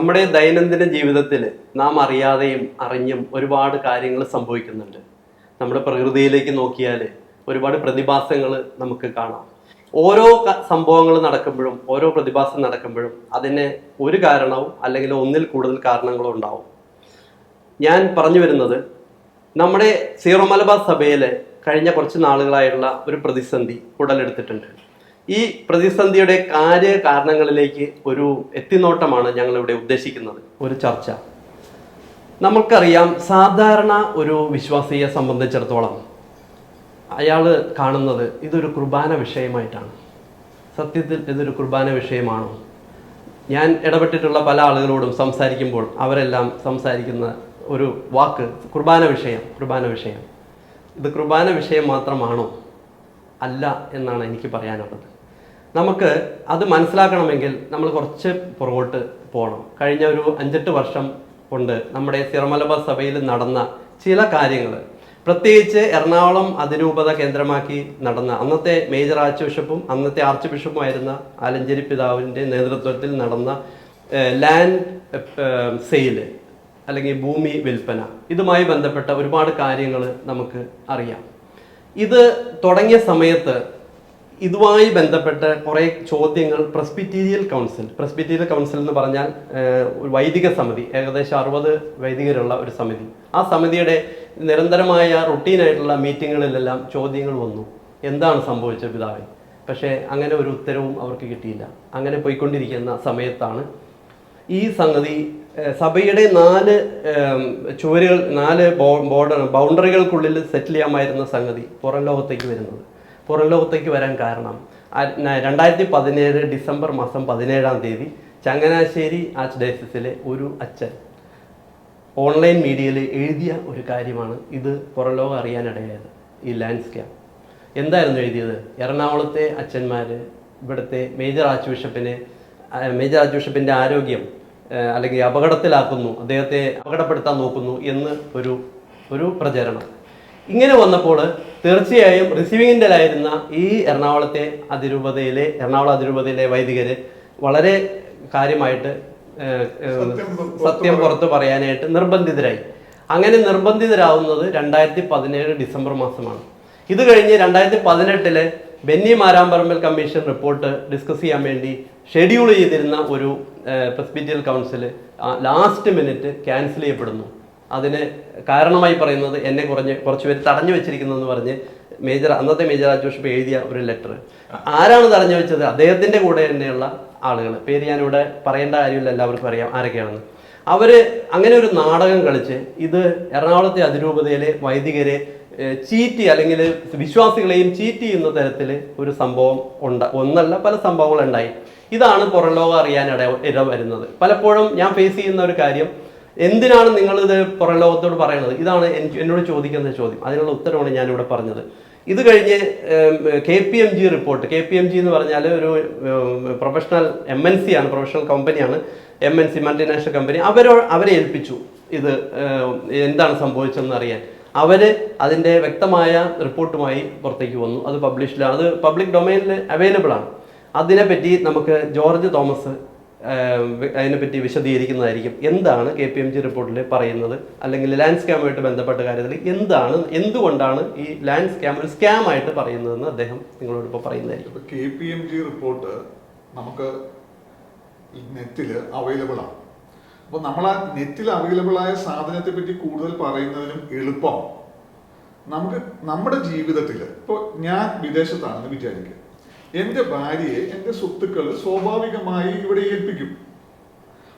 നമ്മുടെ ദൈനംദിന ജീവിതത്തിൽ നാം അറിയാതെയും അറിഞ്ഞും ഒരുപാട് കാര്യങ്ങൾ സംഭവിക്കുന്നുണ്ട്. നമ്മുടെ പ്രകൃതിയിലേക്ക് നോക്കിയാൽ ഒരുപാട് പ്രതിഭാസങ്ങൾ നമുക്ക് കാണാം. ഓരോ സംഭവങ്ങൾ നടക്കുമ്പോഴും ഓരോ പ്രതിഭാസം നടക്കുമ്പോഴും അതിന് ഒരു കാരണവും അല്ലെങ്കിൽ ഒന്നിൽ കൂടുതൽ കാരണങ്ങളും ഉണ്ടാവും. ഞാൻ പറഞ്ഞു വരുന്നത് നമ്മുടെ സീറോ മലബാർ സഭയിലെ കഴിഞ്ഞ കുറച്ച് നാളുകളായുള്ള ഒരു പ്രതിസന്ധി ഉടലെടുത്തിട്ടുണ്ട്. ഈ പ്രതിസന്ധിയുടെ കാര്യ കാരണങ്ങളിലേക്ക് ഒരു എത്തിനോട്ടമാണ് ഞങ്ങളിവിടെ ഉദ്ദേശിക്കുന്നത് ഒരു ചർച്ച. നമുക്കറിയാം സാധാരണ ഒരു വിശ്വാസിയെ സംബന്ധിച്ചിടത്തോളം അയാൾ കാണുന്നത് ഇതൊരു കുർബാന വിഷയമായിട്ടാണ്. സത്യത്തിൽ ഇതൊരു കുർബാന വിഷയമാണോ? ഞാൻ ഇടപെട്ടിട്ടുള്ള പല ആളുകളോടും സംസാരിക്കുമ്പോൾ അവരെല്ലാം സംസാരിക്കുന്ന ഒരു വാക്ക് കുർബാന വിഷയം കുർബാന വിഷയം. ഇത് കുർബാന വിഷയം മാത്രമാണോ? അല്ല എന്നാണ് എനിക്ക് പറയാനുള്ളത്. നമുക്ക് അത് മനസ്സിലാക്കണമെങ്കിൽ നമ്മൾ കുറച്ച് പുറകോട്ട് പോകണം. കഴിഞ്ഞ ഒരു അഞ്ചെട്ട് വർഷം കൊണ്ട് നമ്മുടെ സിറമലബ സഭയിൽ നടന്ന ചില കാര്യങ്ങൾ. പ്രത്യേകിച്ച് എറണാകുളം അതിരൂപത കേന്ദ്രമാക്കി നടന്ന അന്നത്തെ മേജർ ആർച്ച് ബിഷപ്പും അന്നത്തെ ആർച്ച് ബിഷപ്പുമായിരുന്ന ആലഞ്ചേരി പിതാവിന്റെ നേതൃത്വത്തിൽ നടന്ന ലാൻഡ് സെയിൽ അല്ലെങ്കിൽ ഭൂമി വിൽപ്പന ഇതുമായി ബന്ധപ്പെട്ട ഒരുപാട് കാര്യങ്ങൾ നമുക്ക് അറിയാം. ഇത് തുടങ്ങിയ സമയത്ത് ഇതുമായി ബന്ധപ്പെട്ട് കുറേ ചോദ്യങ്ങൾ പ്രസ്ബിറ്റീരിയൽ കൗൺസിൽ. പ്രസ്ബിറ്റീരിയൽ കൗൺസിൽ എന്ന് പറഞ്ഞാൽ ഒരു വൈദിക സമിതി ഏകദേശം അറുപത് വൈദികരുള്ള ഒരു സമിതി. ആ സമിതിയുടെ നിരന്തരമായ റുട്ടീനായിട്ടുള്ള മീറ്റിങ്ങുകളിലെല്ലാം ചോദ്യങ്ങൾ വന്നു. എന്താണ് സംഭവിച്ചത് പിതാവേ? പക്ഷേ അങ്ങനെ ഒരു ഉത്തരവും അവർക്ക് കിട്ടിയില്ല. അങ്ങനെ പോയിക്കൊണ്ടിരിക്കുന്ന സമയത്താണ് ഈ സംഗതി സഭയുടെ നാല് ചുവരുകൾ നാല് ബോർഡർ ബൗണ്ടറികൾക്കുള്ളിൽ സെറ്റിൽ ചെയ്യാമായിരുന്ന സംഗതി പുറം ലോകത്തേക്ക് വരുന്നത്. പുറം ലോകത്തേക്ക് വരാൻ കാരണം. രണ്ടായിരത്തി പതിനേഴ് ഡിസംബർ മാസം പതിനേഴാം തീയതി ചങ്ങനാശ്ശേരി ആർച്ച് ഡയസിസിലെ ഒരു അച്ഛൻ ഓൺലൈൻ മീഡിയയിൽ എഴുതിയ ഒരു കാര്യമാണ് ഇത് പുറലോകം അറിയാനിടയായത് ഈ ലാൻഡ്സ്കേപ്പ് എന്തായിരുന്നു എഴുതിയത്? എറണാകുളത്തെ അച്ഛന്മാർ ഇവിടുത്തെ മേജർ ആർച്ച് ബിഷപ്പിനെ മേജർ ആർച്ച് ബിഷപ്പിന്റെ ആരോഗ്യം അല്ലെങ്കിൽ അപകടത്തിലാക്കുന്നു അദ്ദേഹത്തെ അപകടപ്പെടുത്താൻ നോക്കുന്നു എന്ന് ഒരു ഒരു പ്രചരണം. ഇങ്ങനെ വന്നപ്പോൾ തീർച്ചയായും റിസീവിങ്ങിന്റെലായിരുന്ന ഈ എറണാകുളത്തെ അതിരൂപതയിലെ എറണാകുളം അതിരൂപതയിലെ വൈദികർ വളരെ കാര്യമായിട്ട് സത്യം പുറത്ത് പറയാനായിട്ട് നിർബന്ധിതരായി. അങ്ങനെ നിർബന്ധിതരാവുന്നത് രണ്ടായിരത്തി പതിനേഴ് ഡിസംബർ മാസമാണ്. ഇത് കഴിഞ്ഞ് രണ്ടായിരത്തി പതിനെട്ടിലെ Benny Maramparambil commission report discuss ചെയ്യാൻ വേണ്ടി ഷെഡ്യൂൾ ചെയ്തിരുന്ന ഒരു presbyteral council last minute cancel ചെയ്യപ്പെടുന്നു. അതിന് കാരണമായി പറയുന്നത് എന്നെ കുറഞ്ഞ് കുറച്ച് പേര് തടഞ്ഞു വെച്ചിരിക്കുന്നതെന്ന് പറഞ്ഞ് മേജർ അന്നത്തെ മേജർ ബിഷപ്പ് എഴുതിയ ഒരു ലെറ്റർ ആരാണ് തടഞ്ഞു വെച്ചത്? അദ്ദേഹത്തിന്റെ കൂടെ തന്നെയുള്ള ആളുകൾ പേര് ഞാനിവിടെ പറയേണ്ട കാര്യമില്ല എല്ലാവർക്കും അറിയാം ആരൊക്കെയാണെന്ന്. അവർ അങ്ങനെ ഒരു നാടകം കളിച്ച് ഇത് എറണാകുളത്തെ അതിരൂപതയിലെ വൈദികരെ ചീറ്റി അല്ലെങ്കിൽ വിശ്വാസികളെയും ചീറ്റ് ചെയ്യുന്ന തരത്തിൽ ഒരു സംഭവം ഉണ്ട്. ഒന്നല്ല പല സംഭവങ്ങളുണ്ടായി. ഇതാണ് പുറം ലോകം അറിയാൻ ഇട ഇട വരുന്നത്. പലപ്പോഴും ഞാൻ ഫേസ് ചെയ്യുന്ന ഒരു കാര്യം എന്തിനാണ് നിങ്ങൾ ഇത് പുറം ലോകത്തോട് പറയുന്നത്? ഇതാണ് എന്നോട് ചോദിക്കുന്ന ചോദ്യം. അതിനുള്ള ഉത്തരമാണ് ഞാനിവിടെ പറഞ്ഞത്. ഇത് കഴിഞ്ഞ് K P M G report. K P M G എന്ന് പറഞ്ഞാൽ ഒരു പ്രൊഫഷണൽ എം എൻ സി ആണ് പ്രൊഫഷണൽ കമ്പനിയാണ് M N C multinational company. അവരോ അവരെ ഏൽപ്പിച്ചു ഇത് എന്താണ് സംഭവിച്ചതെന്ന് അറിയാൻ. അവർ അതിന്റെ വ്യക്തമായ റിപ്പോർട്ടുമായി പുറത്തേക്ക് വന്നു. അത് പബ്ലിഷിലാണ് അത് പബ്ലിക് ഡൊമൈനിൽ അവൈലബിൾ ആണ്. അതിനെപ്പറ്റി നമുക്ക് ജോർജ് തോമസ് അതിനെപ്പറ്റി വിശദീകരിക്കുന്നതായിരിക്കും. എന്താണ് കെ പി എം ജി റിപ്പോർട്ടിൽ പറയുന്നത്? അല്ലെങ്കിൽ ലാൻഡ് സ്കാമുമായിട്ട് ബന്ധപ്പെട്ട കാര്യത്തിൽ എന്താണ് എന്തുകൊണ്ടാണ് ഈ ലാൻഡ് സ്കാം ഒരു സ്കാം ആയിട്ട് പറയുന്നതെന്ന് അദ്ദേഹം നിങ്ങളോട് ഇപ്പോൾ പറയുന്നതായിരിക്കും. K P M G report നമുക്ക് നെറ്റിൽ അവൈലബിൾ ആണ് അപ്പോൾ നമ്മൾ ആ നെറ്റിൽ അവൈലബിൾ ആയ സാധനത്തെ പറ്റി കൂടുതൽ പറയുന്നതിനും എളുപ്പം. നമുക്ക് നമ്മുടെ ജീവിതത്തിൽ ഇപ്പോൾ ഞാൻ വിദേശത്താണെന്ന് വിചാരിക്കുക. എന്റെ ഭാര്യയെ എന്റെ സ്വത്തുക്കൾ സ്വാഭാവികമായി ഇവിടെ ഏൽപ്പിക്കും.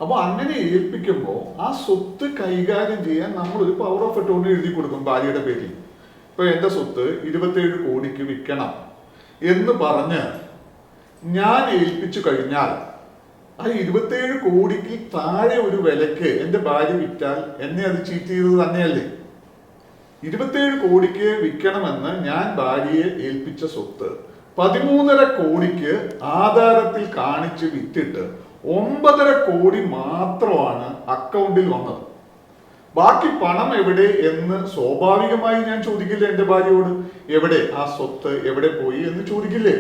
അപ്പോൾ അങ്ങനെ ഏൽപ്പിക്കുമ്പോൾ ആ സ്വത്ത് കൈകാര്യം ചെയ്യാൻ നമ്മൾ ഒരു പവർ ഓഫ് അറ്റോണി എഴുതി കൊടുക്കും ഭാര്യയുടെ പേരിൽ. ഇപ്പൊ എന്റെ സ്വത്ത് ഇരുപത്തേഴ് കോടിക്ക് വിൽക്കണം എന്ന് പറഞ്ഞ് ഞാൻ ഏൽപ്പിച്ചു കഴിഞ്ഞാൽ ആ ഇരുപത്തേഴ് കോടിക്ക് താഴെ ഒരു വിലക്ക് എന്റെ ഭാര്യ വിറ്റാൽ എന്നെ അത് ചീറ്റ് ചെയ്തത് തന്നെയല്ലേ? ഇരുപത്തേഴ് കോടിക്ക് വിൽക്കണമെന്ന് ഞാൻ ഭാര്യയെ ഏൽപ്പിച്ച സ്വത്ത് പതിമൂന്നര കോടിക്ക് ആധാരത്തിൽ കാണിച്ച് വിറ്റിട്ട് ഒമ്പതര കോടി മാത്രമാണ് അക്കൗണ്ടിൽ വന്നത്. ബാക്കി പണം എവിടെ എന്ന് സ്വാഭാവികമായി ഞാൻ ചോദിക്കില്ല എന്റെ ഭാര്യയോട്? എവിടെ? ആ സ്വത്ത് എവിടെ പോയി എന്ന് ചോദിക്കില്ലേ?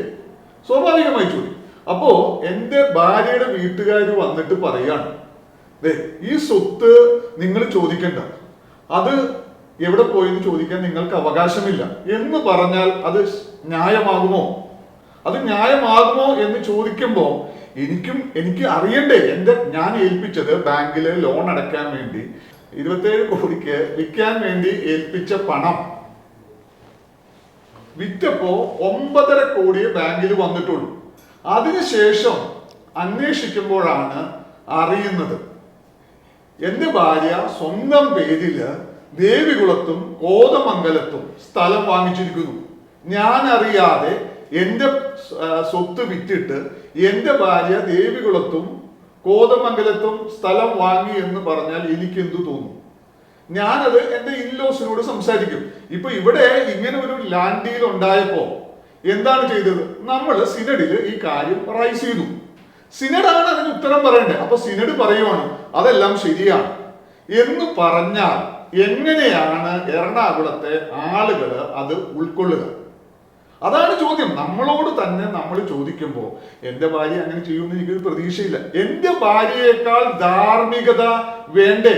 സ്വാഭാവികമായി ചോദിക്കും. അപ്പോ എന്റെ ഭാര്യയുടെ വീട്ടുകാർ വന്നിട്ട് പറയാണ് ഈ സ്വത്ത് നിങ്ങൾ ചോദിക്കണ്ട. അത് എവിടെ പോയി എന്ന് ചോദിക്കാൻ നിങ്ങൾക്ക് അവകാശമില്ല. എന്ന് പറഞ്ഞാൽ അത് ന്യായമാകുമോ? അത് ന്യായമാകുമോ എന്ന് ചോദിക്കുമ്പോൾ എനിക്കും എനിക്ക് അറിയണ്ടേ എന്റെ ഞാൻ ഏൽപ്പിച്ചത് ബാങ്കിൽ ലോൺ അടയ്ക്കാൻ വേണ്ടി ഇരുപത്തേഴ് കോടിക്ക് വിൽക്കാൻ വേണ്ടി ഏൽപ്പിച്ച പണം. വിറ്റപ്പോ ഒമ്പതര കോടി ബാങ്കിൽ വന്നിട്ടുള്ളൂ. അതിനുശേഷം അന്വേഷിക്കുമ്പോഴാണ് അറിയുന്നത്. എന്റെ ഭാര്യ സ്വന്തം പേരിൽ ദേവികുളത്തും കോതമംഗലത്തും സ്ഥലം വാങ്ങിച്ചിരിക്കുന്നു. ഞാൻ അറിയാതെ എന്റെ ആ, സ്വത്ത് വിറ്റിട്ട് എന്റെ ഭാര്യ ദേവികുളത്തും കോതമംഗലത്തും സ്ഥലം വാങ്ങി എന്ന് പറഞ്ഞാൽ എനിക്ക് എന്തു തോന്നും? ഞാനത് എന്റെ ഇൻലോസിനോട് സംസാരിക്കും. ഇപ്പൊ ഇവിടെ ഇങ്ങനെ ഒരു ലാൻഡ് ഡീൽ ഉണ്ടായപ്പോ എന്താണ് ചെയ്തത്? നമ്മൾ സിനഡിൽ ഈ കാര്യം റൈസ് ചെയ്തു. സിനഡാണ് അതിന് ഉത്തരം പറയേണ്ടത്. അപ്പൊ സിനഡ് പറയുവാണ് അതെല്ലാം ശരിയാണ്. എന്ന് പറഞ്ഞാൽ എങ്ങനെയാണ് എറണാകുളത്തെ ആളുകൾ അത് ഉൾക്കൊള്ളുക? അതാണ് ചോദ്യം. നമ്മളോട് തന്നെ നമ്മൾ ചോദിക്കുമ്പോൾ എന്റെ ഭാര്യ അങ്ങനെ ചെയ്യുമെന്ന് എനിക്കൊരു പ്രതീക്ഷയില്ല. എന്റെ ഭാര്യയേക്കാൾ ധാർമ്മികത വേണ്ടേ?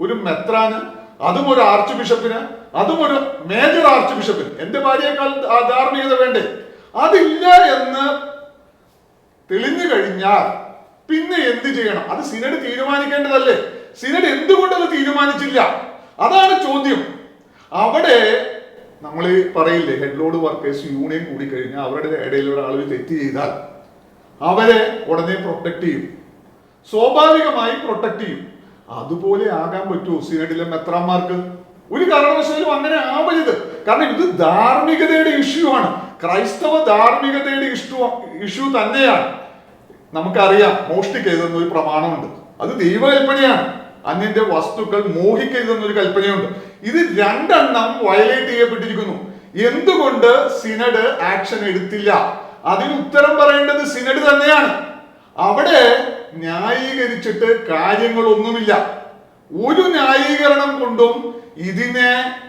ഒരു മെത്രാന് അതും ഒരു ആർച്ച് ബിഷപ്പിന് അതും ഒരു മേജർ ആർച്ച് ബിഷപ്പിന് എന്റെ ഭാര്യയേക്കാൾ ധാർമ്മികത വേണ്ടേ? അതില്ല എന്ന് തെളിഞ്ഞു കഴിഞ്ഞാൽ പിന്നെ എന്ത് ചെയ്യണം? അത് സിനഡ് തീരുമാനിക്കേണ്ടതല്ലേ? സിനഡ് എന്തുകൊണ്ടത് തീരുമാനിച്ചില്ല? അതാണ് ചോദ്യം. അവിടെ നമ്മൾ പറയില്ലേ ഹെഡ് ലോഡ് വർക്കേഴ്സ് യൂണിയൻ കൂടി കഴിഞ്ഞാൽ അവരുടെ ഇടയിൽ ഒരാൾ തെറ്റ് ചെയ്താൽ അവരെ ഉടനെ പ്രൊട്ടക്ട് ചെയ്യും. സ്വാഭാവികമായി പ്രൊട്ടക്ട് ചെയ്യും. അതുപോലെ ആകാൻ പറ്റുമോ? സിനഡിലെ മെത്രാന്മാർക്ക്. ഒരു കാരണവശാലും അങ്ങനെ ആവരുത്. കാരണം ഇത് ധാർമ്മികതയുടെ ഇഷ്യൂ ആണ്. ക്രൈസ്തവ ധാർമ്മികതയുടെ ഇഷ്യൂ ഇഷ്യൂ തന്നെയാണ്. നമുക്കറിയാം മോഷ്ടിക്കരുതെന്നൊരു പ്രമാണമുണ്ട്. അത് ദൈവകൽപ്പനയാണ്. അന്യന്റെ വസ്തുക്കൾ മോഹിക്കരുതെന്നൊരു കൽപ്പനയുണ്ട്. ഇത് രണ്ടെണ്ണം വയലേറ്റ് ചെയ്യപ്പെട്ടിരിക്കുന്നു. എന്തുകൊണ്ട് സിനഡ് ആക്ഷൻ എടുത്തില്ല? അതിന് ഉത്തരം പറയേണ്ടത് സിനഡ് തന്നെയാണ്. അവിടെ ന്യായീകരിച്ചിട്ട് കാര്യങ്ങളൊന്നുമില്ല. ഒരു ന്യായീകരണം കൊണ്ടും ഇതിനെ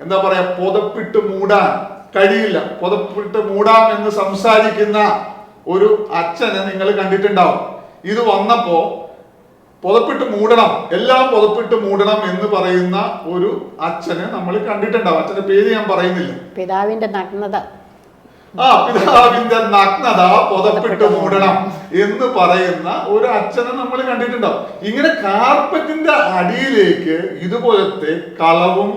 എന്താ പറയാ പുതപ്പിട്ട് മൂടാൻ കഴിയില്ല. പുതപ്പിട്ട് മൂടാം എന്ന് സംസാരിക്കുന്ന ഒരു അച്ഛനെ നിങ്ങൾ കണ്ടിട്ടുണ്ടാവും. ഇത് വന്നപ്പോ പുതപ്പിട്ട് മൂടണം. എല്ലാം പുതപ്പിട്ട് മൂടണം എന്ന് പറയുന്ന ഒരു അച്ഛനെ നമ്മൾ കണ്ടിട്ടുണ്ടാവും. അച്ഛന്റെ പേര് ഞാൻ പറയുന്നില്ല. പിതാവിന്റെ നഗ്നത. ആ പിതാവിന്റെ നഗ്നത പുതപ്പിട്ട് മൂടണം എന്ന് പറയുന്ന ഒരു അച്ഛനെ നമ്മൾ കണ്ടിട്ടുണ്ടാവും. ഇങ്ങനെ കാർപ്പറ്റിന്റെ അടിയിലേക്ക് ഇതുപോലത്തെ കളവും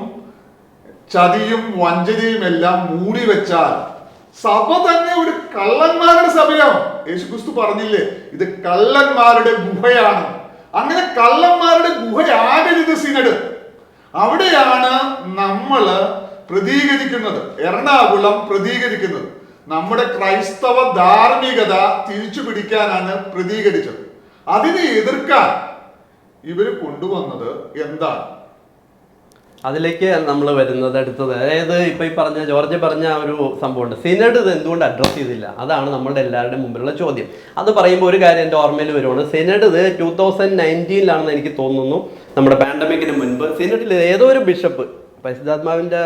ചതിയും വഞ്ചനയും എല്ലാം മൂടി വെച്ചാൽ സഭ തന്നെ ഒരു കള്ളന്മാരുടെ സഭയാണ്. യേശുക്രിസ്തു പറഞ്ഞില്ലേ ഇത് കള്ളന്മാരുടെ ഗുഹയാണ്. അങ്ങനെ കള്ളന്മാരുടെ ഗുഹയാകരുത് സിനഡ്. അവിടെയാണ് നമ്മൾ പ്രതികരിക്കുന്നത്. എറണാകുളം പ്രതികരിക്കുന്നത്. നമ്മുടെ ക്രൈസ്തവ ധാർമ്മികത തിരിച്ചു പിടിക്കാനാണ് പ്രതികരിച്ചത്. അതിനെ എതിർക്കാൻ ഇവർ കൊണ്ടുവന്നത് എന്താണ്? അതിലേക്ക് നമ്മൾ വരുന്നത് അടുത്തത്. അതായത് ഇപ്പൊ ഈ പറഞ്ഞ ജോർജ് പറഞ്ഞ ഒരു സംഭവമുണ്ട്. സിനഡ് ഇത് എന്തുകൊണ്ട് അഡ്രസ് ചെയ്തില്ല? അതാണ് നമ്മുടെ എല്ലാവരുടെയും മുമ്പിലുള്ള ചോദ്യം. അത് പറയുമ്പോൾ ഒരു കാര്യം എന്റെ ഓർമ്മയിൽ വരുവാണ്. സിനഡ് ഇത് ടൂ തൗസൻഡ് നയന്റീനിലാണെന്ന് എനിക്ക് തോന്നുന്നു. നമ്മുടെ പാൻഡമിക്കിന് മുൻപ് സിനഡിൽ ഏതോ ഒരു ബിഷപ്പ് പരിശുദ്ധാത്മാവിന്റെ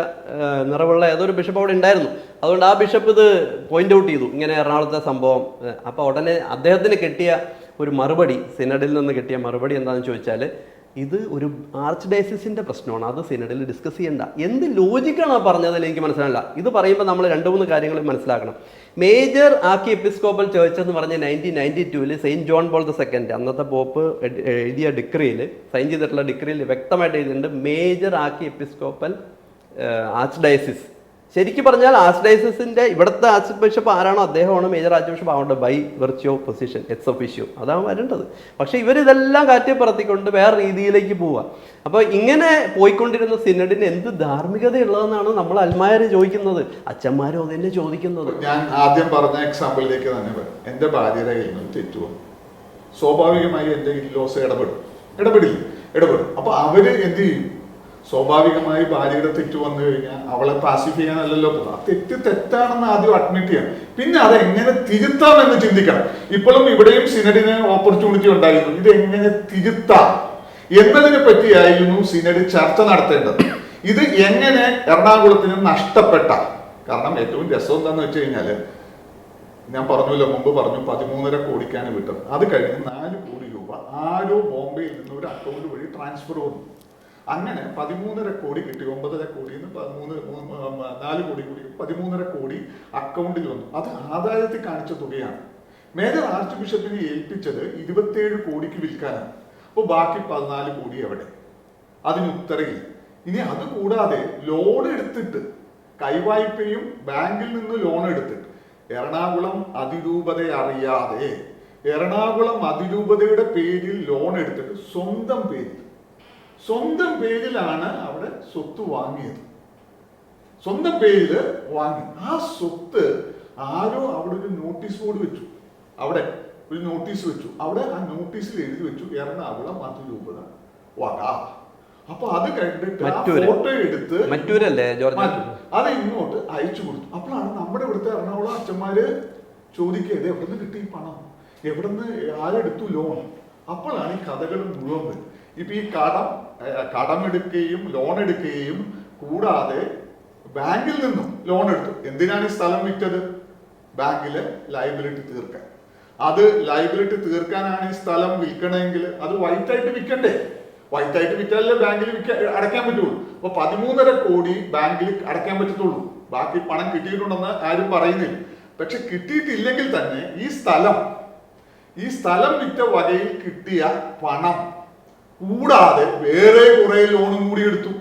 നിറവുള്ള ഏതോ ഒരു ബിഷപ്പ് അവിടെ ഉണ്ടായിരുന്നു. അതുകൊണ്ട് ആ ബിഷപ്പ് ഇത് പോയിന്റ് ഔട്ട് ചെയ്തു. ഇങ്ങനെ എറണാകുളത്തെ സംഭവം അപ്പോൾ ഉടനെ അദ്ദേഹത്തിന് കിട്ടിയ ഒരു മറുപടി സിനഡിൽ നിന്ന് കിട്ടിയ മറുപടി എന്താണെന്ന് ചോദിച്ചാൽ ഇത് ഒരു ആർച്ച് ഡയസിസിന്റെ പ്രശ്നമാണ്. അത് സിനഡിൽ ഡിസ്കസ് ചെയ്യണ്ട. എന്ത് ലോജിക്കാണ് ആ പറഞ്ഞതിൽ എനിക്ക് മനസ്സിലായില്ല. ഇത് പറയുമ്പോൾ നമ്മൾ രണ്ട് മൂന്ന് കാര്യങ്ങൾ മനസ്സിലാക്കണം. മേജർ ആക്കി എപ്പിസ്കോപ്പൽ ചേർച്ച് എന്ന് പറഞ്ഞ നയന്റീൻ നയന്റി ടൂവിൽ saint John Paul the second അന്നത്തെ പോപ്പ് എഴുതിയ ഡിക്രിയിൽ സൈൻ ചെയ്തിട്ടുള്ള ഡിക്രിയിൽ വ്യക്തമായിട്ട് എഴുതിയിട്ടുണ്ട് മേജർ ആക്കി എപ്പിസ്കോപ്പൽ ആർച്ച് ഡയസിസ് ശരിക്കും പറഞ്ഞാൽ ആശ്രയസിന്റെ ഇവിടുത്തെ ആർച്ച് ബിഷപ്പ് ആരാണോ അദ്ദേഹമാണ് major archbishop ആവേണ്ടത് by virtue of position ex officio അതാണ് വരേണ്ടത്. പക്ഷെ ഇവരിതെല്ലാം കാറ്റി പറത്തിക്കൊണ്ട് വേറെ രീതിയിലേക്ക് പോവുക. അപ്പോൾ ഇങ്ങനെ പോയിക്കൊണ്ടിരുന്ന സിനഡിന് എന്ത് ധാർമ്മികതയുള്ളതെന്നാണ് നമ്മൾ അൽമാര് ചോദിക്കുന്നത്. അച്ഛന്മാരും അതന്നെ ചോദിക്കുന്നത്. ഞാൻ ആദ്യം പറഞ്ഞ എക്സാമ്പിളിലേക്ക് തന്നെ വരാം. എന്റെ ഭാര്യയുടെ കയ്യിൽ സ്വാഭാവികമായി എന്റെ ഇല്ലോസ് ഇടപെടും. ഇടപെടില്ല. ഇടപെടും. അപ്പൊ അവർ എന്ത് ചെയ്യും? സ്വാഭാവികമായി ഭാര്യയുടെ തെറ്റ് വന്നു കഴിഞ്ഞാൽ അവളെ പാസിഫൈ ചെയ്യാനല്ലല്ലോ ആ തെറ്റ് തെറ്റാണെന്ന് ആദ്യം അഡ്മിറ്റ് ചെയ്യണം. പിന്നെ അത് എങ്ങനെ തിരുത്താമെന്ന് ചിന്തിക്കണം. ഇപ്പോഴും ഇവിടെയും സിനഡിന് ഓപ്പർച്യൂണിറ്റി ഉണ്ടായിരുന്നു. ഇത് എങ്ങനെ തിരുത്താം? എന്നതിനെ പറ്റിയായിരുന്നു സിനഡ് ചർച്ച നടത്തേണ്ടത്. ഇത് എങ്ങനെ എറണാകുളത്തിന് നഷ്ടപ്പെട്ട? കാരണം ഏറ്റവും രസം എന്താണെന്ന് വെച്ച് കഴിഞ്ഞാൽ ഞാൻ പറഞ്ഞല്ലോ മുമ്പ് പറഞ്ഞു പതിമൂന്നര കോടിക്കാണ് വിട്ടത്. അത് കഴിഞ്ഞ് നാല് കോടി രൂപ ആരോ ബോംബെയിൽ നിന്ന് ഒരു അക്കൗണ്ട് വഴി ട്രാൻസ്ഫർ വന്നു. അങ്ങനെ പതിമൂന്നര കോടി കിട്ടി ഒമ്പതര കോടി മൂന്ന് പതിമൂന്ന് നാല് കോടി കൂടി പതിമൂന്നര കോടി അക്കൗണ്ടിൽ വന്നു. അത് ആദായത്തിൽ കാണിച്ച തുകയാണ്. മേജർ ആർച്ച് ബിഷപ്പിനെ ഏൽപ്പിച്ചത് ഇരുപത്തിയേഴ് കോടിക്ക് വിൽക്കാനാണ്. അപ്പോൾ ബാക്കി പതിനാല് കോടി എവിടെ? അതിന് ഉത്തരയില്ല ഇനി അത് കൂടാതെ ലോൺ എടുത്തിട്ട് കൈവായ്പയും ബാങ്കിൽ നിന്ന് ലോൺ എടുത്തിട്ട് എറണാകുളം അതിരൂപത അറിയാതെ എറണാകുളം അതിരൂപതയുടെ പേരിൽ ലോൺ എടുത്തിട്ട് സ്വന്തം പേരിൽ സ്വന്തം പേരിലാണ് അവിടെ സ്വത്ത് വാങ്ങിയത്. സ്വന്തം പേരിൽ വാങ്ങി. ആ സ്വത്ത് ആരോ അവിടെ ഒരു നോട്ടീസ് ബോർഡ് വെച്ചു. അവിടെ ഒരു നോട്ടീസ് വെച്ചു. അവിടെ ആ നോട്ടീസിൽ എഴുതി വെച്ചു. എറണാകുളം രൂപത. വക അപ്പൊ അത് കണ്ടിട്ട്. ഫോട്ടോ എടുത്ത് മറ്റൂരല്ലേ. അത് ഇങ്ങോട്ട് അയച്ചു കൊടുത്തു. അപ്പോഴാണ് നമ്മുടെ ഇവിടുത്തെ എറണാകുളം അച്ഛന്മാര് ചോദിക്കുന്നത് എവിടെ നിന്ന് കിട്ടി പണം? എവിടെ നിന്ന് ആരെടുത്തു ലോൺ അപ്പോഴാണ് ഈ കഥകൾ മുഴുവൻ വരും ഇപ്പൊ ഈ കടം കടമെടുക്കുകയും ലോൺ എടുക്കുകയും കൂടാതെ ബാങ്കിൽ നിന്നും ലോൺ എടുത്തു. എന്തിനാണ് ഈ സ്ഥലം വിറ്റത്? ബാങ്കിൽ ലൈബിലിറ്റി തീർക്കാൻ. അത് ലൈബിലിറ്റി തീർക്കാനാണ് ഈ സ്ഥലം വിൽക്കണമെങ്കിൽ അത് വൈറ്റായിട്ട് വിൽക്കണ്ടേ? വൈറ്റ് ആയിട്ട് വിറ്റാലേ ബാങ്കിൽ വിൽക്കാൻ അടയ്ക്കാൻ പറ്റുള്ളൂ. അപ്പൊ പതിമൂന്നര കോടി ബാങ്കിൽ അടയ്ക്കാൻ പറ്റത്തുള്ളൂ. ബാക്കി പണം കിട്ടിയിട്ടുണ്ടെന്ന് ആരും പറയുന്നില്ല. പക്ഷെ കിട്ടിയിട്ടില്ലെങ്കിൽ തന്നെ ഈ സ്ഥലം ഈ സ്ഥലം വിറ്റ വകയിൽ കിട്ടിയ പണം കൂടാതെ വേറെ കുറെ ലോണും കൂടി എടുത്തു.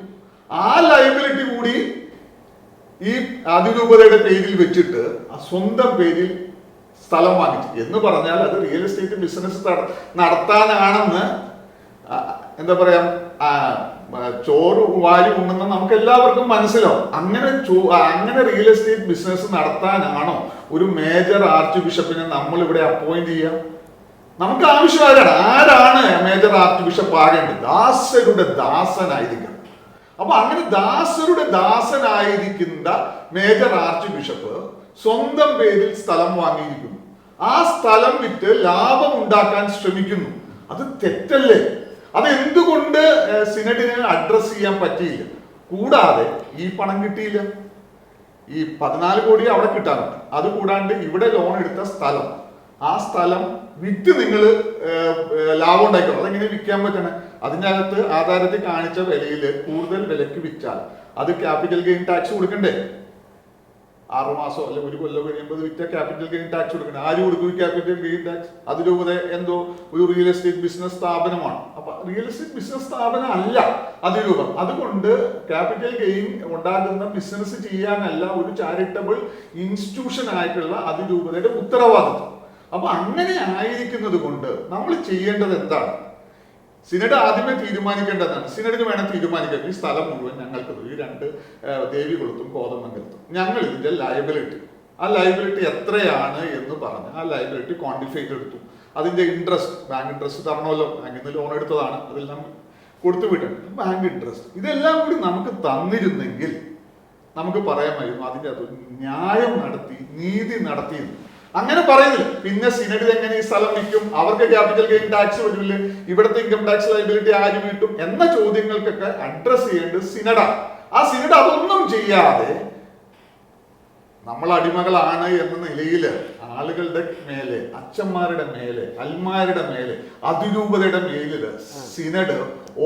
ആ ലൈബിലിറ്റി കൂടി ഈ അതിരൂപതയുടെ പേരിൽ വെച്ചിട്ട് ആ സ്വന്തം പേരിൽ സ്ഥലം വാങ്ങിച്ചു. എന്ന് പറഞ്ഞാൽ അത് റിയൽ എസ്റ്റേറ്റ് ബിസിനസ് നടത്താനാണെന്ന് എന്താ പറയാ ചോറ് വാരി ഉണ്ടെന്ന് നമുക്ക് എല്ലാവർക്കും മനസ്സിലാവും. അങ്ങനെ അങ്ങനെ റിയൽ എസ്റ്റേറ്റ് ബിസിനസ് നടത്താനാണോ ഒരു മേജർ ആർച്ച് ബിഷപ്പിനെ നമ്മൾ ഇവിടെ അപ്പോയിന്റ് ചെയ്യാം? നമുക്ക് ആവശ്യമായിട്ട് ആരാണ് മേജർ ആർട്ട് ബിഷപ്പ് ആകേണ്ടത്? ദാസരുടെ ദാസനായിരിക്കണം. അപ്പൊ അങ്ങനെ ദാസരുടെ ദാസനായിരിക്കുന്ന മേജർ ആർച്ച് ബിഷപ്പ് സ്വന്തം പേരിൽ സ്ഥലം വാങ്ങിയിരിക്കുന്നു. ആ സ്ഥലം വിറ്റ് ലാഭം ഉണ്ടാക്കാൻ ശ്രമിക്കുന്നു. അത് തെറ്റല്ലേ? അത് എന്തുകൊണ്ട് സിനഡിനെ അഡ്രസ് ചെയ്യാൻ പറ്റിയില്ല? കൂടാതെ ഈ പണം കിട്ടിയില്ല. ഈ പതിനാല് കോടി അവിടെ കിട്ടാറുണ്ട് അത് കൂടാണ്ട് ഇവിടെ ലോൺ എടുത്ത സ്ഥലം. ആ സ്ഥലം വിറ്റ് നിങ്ങൾ ലാഭം ഉണ്ടാക്കണം അതെങ്ങനെ വിൽക്കാൻ പറ്റണേ അതിനകത്ത് ആധാരത്തിൽ കാണിച്ച വിലയിൽ കൂടുതൽ വിലക്ക് വിറ്റാൽ. അത് ക്യാപിറ്റൽ ഗെയിൻ ടാക്സ് കൊടുക്കണ്ടേ? ആറു മാസോ അല്ലെ ഒരു കൊല്ലം കഴിയുമ്പോൾ വിറ്റ ക്യാപിറ്റൽ ഗെയിൻ ടാക്സ് കൊടുക്കണം ആര് കൊടുക്കും ക്യാപിറ്റൽ ഗെയിൻ ടാക്സ് അതിലൂടെ എന്തോ ഒരു റിയൽ എസ്റ്റേറ്റ് ബിസിനസ് സ്ഥാപനമാണ്. അപ്പൊ റിയൽ എസ്റ്റേറ്റ് ബിസിനസ് സ്ഥാപനം അല്ല അതിരൂപം അതുകൊണ്ട് ക്യാപിറ്റൽ ഗെയിൻ ഉണ്ടാകുന്ന ബിസിനസ് ചെയ്യാനല്ല ഒരു ചാരിറ്റബിൾ ഇൻസ്റ്റിറ്റ്യൂഷൻ ആയിട്ടുള്ള അതിരൂപതയുടെ ഉത്തരവാദിത്വം. അപ്പൊ അങ്ങനെ ആയിരിക്കുന്നത് കൊണ്ട് നമ്മൾ ചെയ്യേണ്ടത് എന്താണ്? സിനഡ് ആദ്യമേ തീരുമാനിക്കേണ്ടതാണ്. സിനഡിന് വേണം തീരുമാനിക്കാം ഈ സ്ഥലം മുഴുവൻ ഞങ്ങൾക്ക് ഈ രണ്ട് ദേവികുളത്തും കോതമംഗലത്തും ഞങ്ങൾ ഇതിന്റെ ലയബിലിറ്റി ആ ലയബിലിറ്റി എത്രയാണ് എന്ന് പറഞ്ഞ് ആ ലയബിലിറ്റി ക്വാണ്ടിഫൈ ചെയ്തെടുത്തു. അതിന്റെ ഇൻട്രസ്റ്റ് ബാങ്ക് ഇൻട്രസ്റ്റ് തരണമല്ലോ. ബാങ്കിൽ നിന്ന് ലോൺ എടുത്തതാണ്. അതിൽ നമ്മൾ കൊടുത്തു വിട്ടുണ്ട് ബാങ്ക് ഇൻട്രസ്റ്റ് ഇതെല്ലാം കൂടി നമുക്ക് തന്നിരുന്നെങ്കിൽ നമുക്ക് പറയാമായിരുന്നു അതിന്റെ അത് ന്യായം നടത്തി നീതി നടത്തിയിരുന്നു അങ്ങനെ പറയുന്നില്ല പിന്നെ സിനഡിൽ എങ്ങനെ ഈ സ്ഥലം വിൽക്കും? അവർക്ക് ക്യാപിറ്റൽ ഗെയിൻ ടാക്സ് വരില്ലേ? ഇവിടുത്തെ ഇൻകം ടാക്സ് ലൈബിലിറ്റി ആര് വീട്ടും? എന്ന ചോദ്യങ്ങൾക്കൊക്കെ അഡ്രസ് ചെയ്യേണ്ടത് സിനഡാണ് ആ സിനഡ് അതൊന്നും ചെയ്യാതെ നമ്മൾ അടിമകളാണ് എന്ന നിലയിൽ ആളുകളുടെ മേലെ അച്ഛന്മാരുടെ മേലെ അൽമാരുടെ മേലെ അതിരൂപതയുടെ മേലിൽ സിനഡ്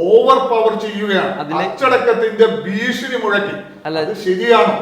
ഓവർ പവർ ചെയ്യുകയാണ് അച്ചടക്കത്തിന്റെ ഭീഷണി മുഴക്കി. അത് ശരിയാണോ?